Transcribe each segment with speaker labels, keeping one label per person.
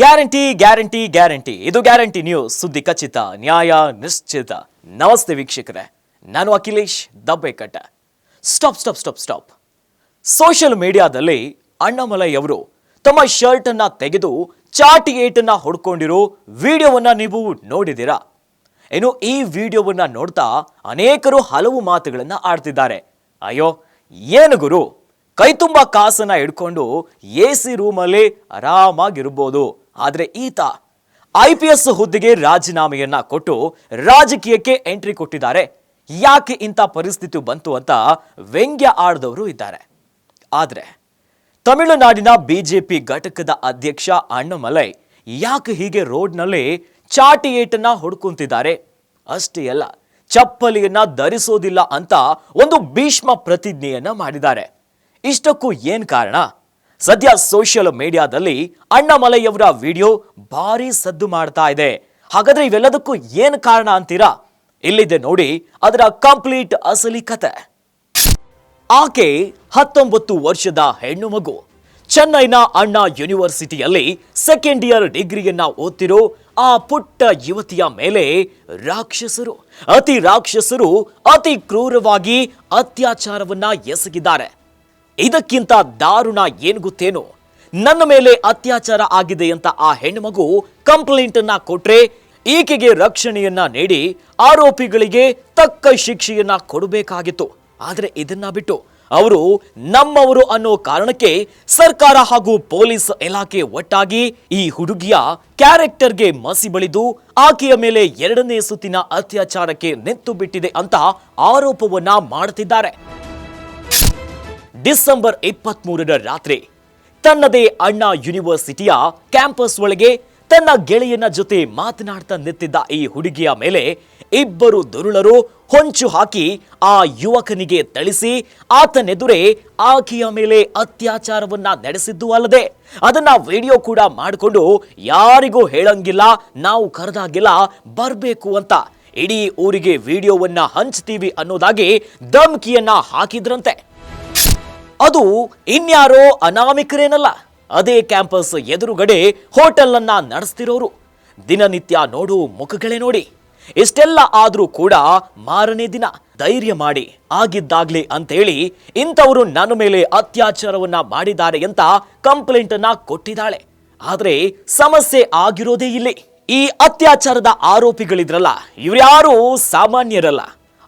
Speaker 1: Guarantee guarantee guarantee. ಇದು guarantee news. ಸುದ್ದಿ ಖಚಿತ, ನ್ಯಾಯ ನಿಶ್ಚಿತ. ನಮಸ್ತೆ ವೀಕ್ಷಕರೇ. ನಾನು Akhilesh Dabbekatta. Stop stop stop stop social ಮೀಡಿಯಾದಲ್ಲಿ ಅಣ್ಣಾಮಲೈ ಅವರು ತಮ್ಮ ಶರ್ಟ್ ಅನ್ನ ತೆಗೆದು, ಚಾಟಿ ಏಟನ್ನ ಹೊಡ್ಕೊಂಡಿರೋ ವಿಡಿಯೋವನ್ನ ನೀವು ನೋಡಿದ್ದೀರಾ? ಏನು ಈ ವಿಡಿಯೋವನ್ನ ನೋಡ್ತಾ ಅನೇಕರು ಹಲವು ಮಾತುಗಳನ್ನ ಆಡ್ತಿದ್ದಾರೆ. ಅಯ್ಯೋ, ಏನು ಗುರು? ಕೈ ತುಂಬ ಕಾಸನ್ನ ಹಿಡ್ಕೊಂಡು ಎ ಸಿ ರೂಮಲ್ಲಿ ಆರಾಮಾಗಿರ್ಬೋದು. ಆದ್ರೆ ಈತ ಐ ಪಿ ಎಸ್ ಹುದ್ದೆಗೆ ರಾಜೀನಾಮೆಯನ್ನ ಕೊಟ್ಟು ರಾಜಕೀಯಕ್ಕೆ ಎಂಟ್ರಿ ಕೊಟ್ಟಿದ್ದಾರೆ. ಯಾಕೆ ಇಂಥ ಪರಿಸ್ಥಿತಿ ಬಂತು ಅಂತ ವ್ಯಂಗ್ಯ ಆಡ್ದವರು ಇದ್ದಾರೆ. ಆದರೆ ತಮಿಳುನಾಡಿನ ಬಿಜೆಪಿ ಘಟಕದ ಅಧ್ಯಕ್ಷ ಅಣ್ಣಮಲೈ ಯಾಕೆ ಹೀಗೆ ರೋಡ್ನಲ್ಲಿ ಚಾಟಿ ಏಟನ್ನ ಹೊಡ್ಕೊಂತಿದ್ದಾರೆ? ಅಷ್ಟೇ ಅಲ್ಲ, ಚಪ್ಪಲಿಯನ್ನ ಧರಿಸೋದಿಲ್ಲ ಅಂತ ಒಂದು ಭೀಷ್ಮ ಪ್ರತಿಜ್ಞೆಯನ್ನ ಮಾಡಿದ್ದಾರೆ. ಇಷ್ಟಕ್ಕೂ ಏನ್ ಕಾರಣ? ಸದ್ಯ ಸೋಷಿಯಲ್ ಮೀಡಿಯಾದಲ್ಲಿ ಅಣ್ಣಾಮಲೈಯವರ ವಿಡಿಯೋ ಭಾರಿ ಸದ್ದು ಮಾಡ್ತಾ ಇದೆ. ಹಾಗಾದ್ರೆ ಇವೆಲ್ಲದಕ್ಕೂ ಏನ್ ಕಾರಣ ಅಂತೀರಾ? ಇಲ್ಲಿದೆ ನೋಡಿ ಅದರ ಕಂಪ್ಲೀಟ್ ಅಸಲಿ ಕತೆ. ಆಕೆ ಹತ್ತೊಂಬತ್ತು ವರ್ಷದ ಹೆಣ್ಣು ಮಗು. ಚೆನ್ನೈನ ಅಣ್ಣಾ ಯೂನಿವರ್ಸಿಟಿಯಲ್ಲಿ ಸೆಕೆಂಡ್ ಇಯರ್ ಡಿಗ್ರಿಯನ್ನ ಓದ್ತಿರೋ ಆ ಪುಟ್ಟ ಯುವತಿಯ ಮೇಲೆ ರಾಕ್ಷಸರು, ಅತಿ ರಾಕ್ಷಸರು ಅತಿ ಕ್ರೂರವಾಗಿ ಅತ್ಯಾಚಾರವನ್ನ ಎಸಗಿದ್ದಾರೆ. ಇದಕ್ಕಿಂತ ದಾರುಣ ಏನು ಗೊತ್ತೇನು? ನನ್ನ ಮೇಲೆ ಅತ್ಯಾಚಾರ ಆಗಿದೆ ಅಂತ ಆ ಹೆಣ್ಮಗು ಕಂಪ್ಲೇಂಟ್ ಅನ್ನ ಕೊಟ್ರೆ ಈಕೆಗೆ ರಕ್ಷಣೆಯನ್ನ ನೀಡಿ ಆರೋಪಿಗಳಿಗೆ ತಕ್ಕ ಶಿಕ್ಷೆಯನ್ನ ಕೊಡಬೇಕಾಗಿತ್ತು. ಆದ್ರೆ ಇದನ್ನ ಬಿಟ್ಟು ಅವರು ನಮ್ಮವರು ಅನ್ನೋ ಕಾರಣಕ್ಕೆ ಸರ್ಕಾರ ಹಾಗೂ ಪೊಲೀಸ್ ಇಲಾಖೆ ಒಟ್ಟಾಗಿ ಈ ಹುಡುಗಿಯ ಕ್ಯಾರೆಕ್ಟರ್ಗೆ ಮಸಿ ಬಳಿದು ಆಕೆಯ ಮೇಲೆ ಎರಡನೇ ಸುತ್ತಿನ ಅತ್ಯಾಚಾರಕ್ಕೆ ನೆತ್ತು ಬಿಟ್ಟಿದೆ ಅಂತ ಆರೋಪವನ್ನ ಮಾಡ್ತಿದ್ದಾರೆ. ಡಿಸೆಂಬರ್ ಇಪ್ಪತ್ತ್ ಮೂರರ ರಾತ್ರಿ, ತನ್ನದೇ ಅಣ್ಣಾ ಯೂನಿವರ್ಸಿಟಿಯ ಕ್ಯಾಂಪಸ್ ಒಳಗೆ ತನ್ನ ಗೆಳೆಯನ ಜೊತೆ ಮಾತನಾಡ್ತಾ ನಿಂತಿದ್ದ ಈ ಹುಡುಗಿಯ ಮೇಲೆ ಇಬ್ಬರು ದುರುಳರು ಹೊಂಚು ಹಾಕಿ ಆ ಯುವಕನಿಗೆ ಥಳಿಸಿ ಆತನೆದುರೇ ಆಕೆಯ ಮೇಲೆ ಅತ್ಯಾಚಾರವನ್ನ ನಡೆಸಿದ್ದು ಅಲ್ಲದೆ ಅದನ್ನ ವಿಡಿಯೋ ಕೂಡ ಮಾಡಿಕೊಂಡು ಯಾರಿಗೂ ಹೇಳಂಗಿಲ್ಲ, ನಾವು ಕರೆದಾಗಿಲ್ಲ ಬರಬೇಕು ಅಂತ ಇಡೀ ಊರಿಗೆ ವಿಡಿಯೋವನ್ನ ಹಂಚ್ತೀವಿ ಅನ್ನೋದಾಗಿ ಧಮ್ಕಿಯನ್ನ ಹಾಕಿದ್ರಂತೆ. ಅದು ಇನ್ಯಾರೋ ಅನಾಮಿಕರೇನಲ್ಲ. ಅದೇ ಕ್ಯಾಂಪಸ್ ಎದುರುಗಡೆ ಹೋಟೆಲ್ ಅನ್ನ ನಡೆಸ್ತಿರೋರು. ದಿನನಿತ್ಯ ನೋಡು ಮುಖಗಳೇ ನೋಡಿ. ಇಷ್ಟೆಲ್ಲ ಆದ್ರೂ ಕೂಡ ಮಾರನೇ ದಿನ ಧೈರ್ಯ ಮಾಡಿ ಆಗಿದ್ದಾಗ್ಲಿ ಅಂತೇಳಿ ಇಂಥವರು ನನ್ನ ಮೇಲೆ ಅತ್ಯಾಚಾರವನ್ನ ಮಾಡಿದ್ದಾರೆ ಅಂತ ಕಂಪ್ಲೇಂಟ್ ಅನ್ನ ಕೊಟ್ಟಿದ್ದಾಳೆ. ಆದ್ರೆ ಸಮಸ್ಯೆ ಆಗಿರೋದೇ ಇಲ್ಲಿ. ಈ ಅತ್ಯಾಚಾರದ ಆರೋಪಿಗಳಿದ್ರಲ್ಲ, ಇವ್ರ್ಯಾರು ಸಾಮಾನ್ಯರಲ್ಲ.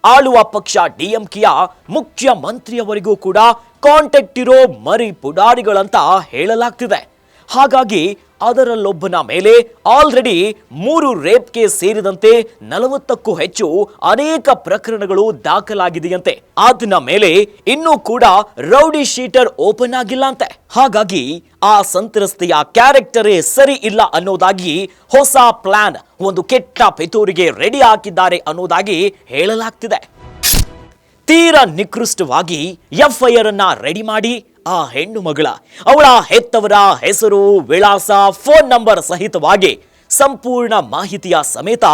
Speaker 1: ಆಳುವ ಪಕ್ಷ ಡಿಎಂಕೆಯ ಮುಖ್ಯಮಂತ್ರಿಯವರಿಗೂ ಕೂಡ ಕಾಂಟ್ಯಾಕ್ಟ್ ಇರೋ ಮರಿ ಪುಡಾರಿಗಳಂತ ಹೇಳಲಾಗ್ತಿದೆ. ಹಾಗಾಗಿ ಅದರಲ್ಲೊಬ್ಬನ ಮೇಲೆ ಆಲ್ರೆಡಿ ಮೂರು ರೇಪ್ ಕೇಸ್ ಸೇರಿದಂತೆ ನಲವತ್ತಕ್ಕೂ ಹೆಚ್ಚು ಅನೇಕ ಪ್ರಕರಣಗಳು ದಾಖಲಾಗಿದೆಯಂತೆ. ಆತನ ಮೇಲೆ ಇನ್ನೂ ಕೂಡ ರೌಡಿ ಶೀಟರ್ ಓಪನ್ ಆಗಿಲ್ಲ ಅಂತೆ. ಹಾಗಾಗಿ ಆ ಸಂತ್ರಸ್ತೆಯ ಕ್ಯಾರೆಕ್ಟರೇ ಸರಿ ಇಲ್ಲ ಅನ್ನೋದಾಗಿ ಹೊಸ ಪ್ಲಾನ್ ಒಂದು ಕೆಟ್ಟ ಪಿತೂರಿಗೆ ರೆಡಿ ಹಾಕಿದ್ದಾರೆ ಅನ್ನೋದಾಗಿ ಹೇಳಲಾಗ್ತಿದೆ. ತೀರಾ ನಿಕೃಷ್ಟವಾಗಿ ಎಫ್ಐಆರ್ ಅನ್ನ ರೆಡಿ ಮಾಡಿ ಆ ಹೆಣ್ಣು ಮಗಳ. ಅವಳ ಹೆತ್ತವರ ಹೆಸರು, ವಿಳಾಸ, ಫೋನ್ ನಂಬರ್ ಸಹಿತವಾಗಿ ಸಂಪೂರ್ಣ ಮಾಹಿತಿಯ ಸಮೇತ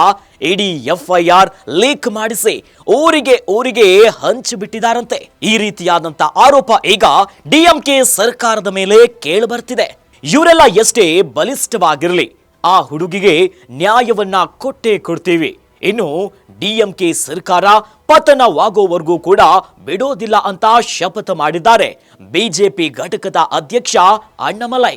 Speaker 1: ಇಡೀ ಎಫ್ಐಆರ್ ಲೀಕ್ ಮಾಡಿಸಿ ಊರಿಗೆ ಊರಿಗೆ ಹಂಚಿಬಿಟ್ಟಿದ್ದಾರಂತೆ ಈ ರೀತಿಯಾದಂತ ಆರೋಪ ಈಗ ಡಿಎಂಕೆ ಸರ್ಕಾರದ ಮೇಲೆ ಕೇಳಿಬರ್ತಿದೆ ಇವರೆಲ್ಲ ಎಷ್ಟೇ ಬಲಿಷ್ಠವಾಗಿರಲಿ, ಆ ಹುಡುಗಿಗೆ ನ್ಯಾಯವನ್ನ ಕೊಟ್ಟೇ ಕೊಡ್ತೀವಿ. ಇನ್ನು ಡಿಎಂಕೆ ಸರ್ಕಾರ ಪತನವಾಗುವವರೆಗೂ ಕೂಡ ಬಿಡೋದಿಲ್ಲ ಅಂತ ಶಪಥ ಮಾಡಿದ್ದಾರೆ. ಬಿಜೆಪಿ ಘಟಕದ ಅಧ್ಯಕ್ಷ ಅಣ್ಣಮಲೈ.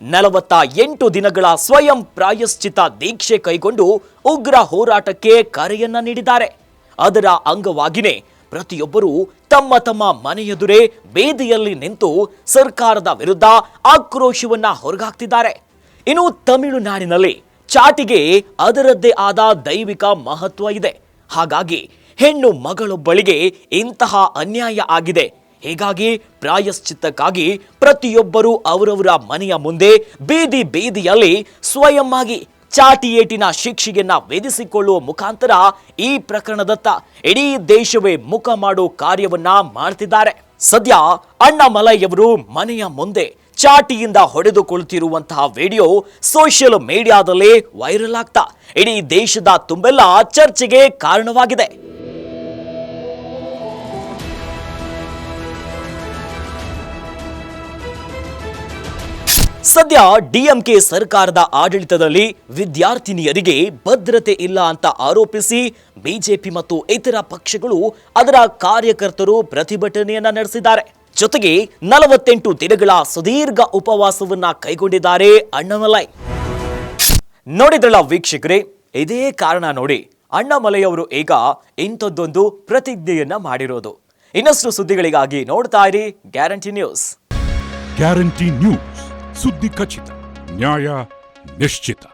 Speaker 1: ನಲವತ್ತ ಎಂಟು ದಿನಗಳ ಸ್ವಯಂ ಪ್ರಾಯಶ್ಚಿತ ದೀಕ್ಷೆ ಕೈಗೊಂಡು ಉಗ್ರ ಹೋರಾಟಕ್ಕೆ ಕರೆಯನ್ನ ನೀಡಿದ್ದಾರೆ. ಅದರ ಅಂಗವಾಗಿನೇ ಪ್ರತಿಯೊಬ್ಬರೂ ತಮ್ಮ ತಮ್ಮ ಮನೆಯೆದುರೇ ಬೇದಿಯಲ್ಲಿ ನಿಂತು ಸರ್ಕಾರದ ವಿರುದ್ಧ ಆಕ್ರೋಶವನ್ನ ಹೊರಗಾಕ್ತಿದ್ದಾರೆ. ಇನ್ನು ತಮಿಳುನಾಡಿನಲ್ಲಿ ಚಾಟಿಗೆ ಅದರದ್ದೇ ಆದ ದೈವಿಕ ಮಹತ್ವ ಇದೆ. ಹಾಗಾಗಿ ಹೆಣ್ಣು ಮಗಳೊಬ್ಬಳಿಗೆ ಇಂತಹ ಅನ್ಯಾಯ ಆಗಿದೆ. ಹೀಗಾಗಿ ಪ್ರಾಯಶ್ಚಿತ್ತಕ್ಕಾಗಿ ಪ್ರತಿಯೊಬ್ಬರೂ ಅವರವರ ಮನೆಯ ಮುಂದೆ ಬೀದಿ ಬೀದಿಯಲ್ಲಿ ಸ್ವಯಂ ಆಗಿ ಚಾಟಿ ಏಟಿನ ಶಿಕ್ಷೆಯನ್ನ ವಿಧಿಸಿಕೊಳ್ಳುವ ಮುಖಾಂತರ ಈ ಪ್ರಕರಣದತ್ತ ಇಡೀ ದೇಶವೇ ಮುಖ ಮಾಡೋ ಕಾರ್ಯವನ್ನ ಮಾಡ್ತಿದ್ದಾರೆ. ಸದ್ಯ ಅಣ್ಣಾಮಲೈಯವರು ಮನೆಯ ಮುಂದೆ ಚಾಟಿಯಿಂದ ಹೊಡೆದುಕೊಳ್ತಿರುವಂತಹ ವಿಡಿಯೋ ಸೋಷಿಯಲ್ ಮೀಡಿಯಾದಲ್ಲಿ ವೈರಲ್ ಆಗ್ತಾ, ಇಡೀ ದೇಶದ ತುಂಬೆಲ್ಲ ಚರ್ಚೆಗೆ ಕಾರಣವಾಗಿದೆ. ಸದ್ಯ ಡಿಎಂಕೆ ಸರ್ಕಾರದ ಆಡಳಿತದಲ್ಲಿ ವಿದ್ಯಾರ್ಥಿನಿಯರಿಗೆ ಭದ್ರತೆ ಇಲ್ಲ ಅಂತ ಆರೋಪಿಸಿ ಬಿಜೆಪಿ ಮತ್ತು ಇತರ ಪಕ್ಷಗಳು ಅದರ ಕಾರ್ಯಕರ್ತರು ಪ್ರತಿಭಟನೆಯನ್ನ ನಡೆಸಿದ್ದಾರೆ. ಜೊತೆಗೆ ನಲವತ್ತೆಂಟು ದಿನಗಳ ಸುದೀರ್ಘ ಉಪವಾಸವನ್ನ ಕೈಗೊಂಡಿದ್ದಾರೆ ಅಣ್ಣಾಮಲೈ. ನೋಡಿದ್ರಲ್ಲ ವೀಕ್ಷಕರೇ, ಇದೇ ಕಾರಣ ನೋಡಿ ಅಣ್ಣಾಮಲೈಯವರು ಈಗ ಇಂಥದ್ದೊಂದು ಪ್ರತಿಜ್ಞೆಯನ್ನ ಮಾಡಿರೋದು. ಇನ್ನಷ್ಟು ಸುದ್ದಿಗಳಿಗಾಗಿ ನೋಡ್ತಾ ಇರಿ ಗ್ಯಾರಂಟಿ ನ್ಯೂಸ್.
Speaker 2: ಗ್ಯಾರಂಟಿ ನ್ಯೂಸ್, ಸುದ್ದಿ ಖಚಿತ, ನ್ಯಾಯ ನಿಶ್ಚಿತ.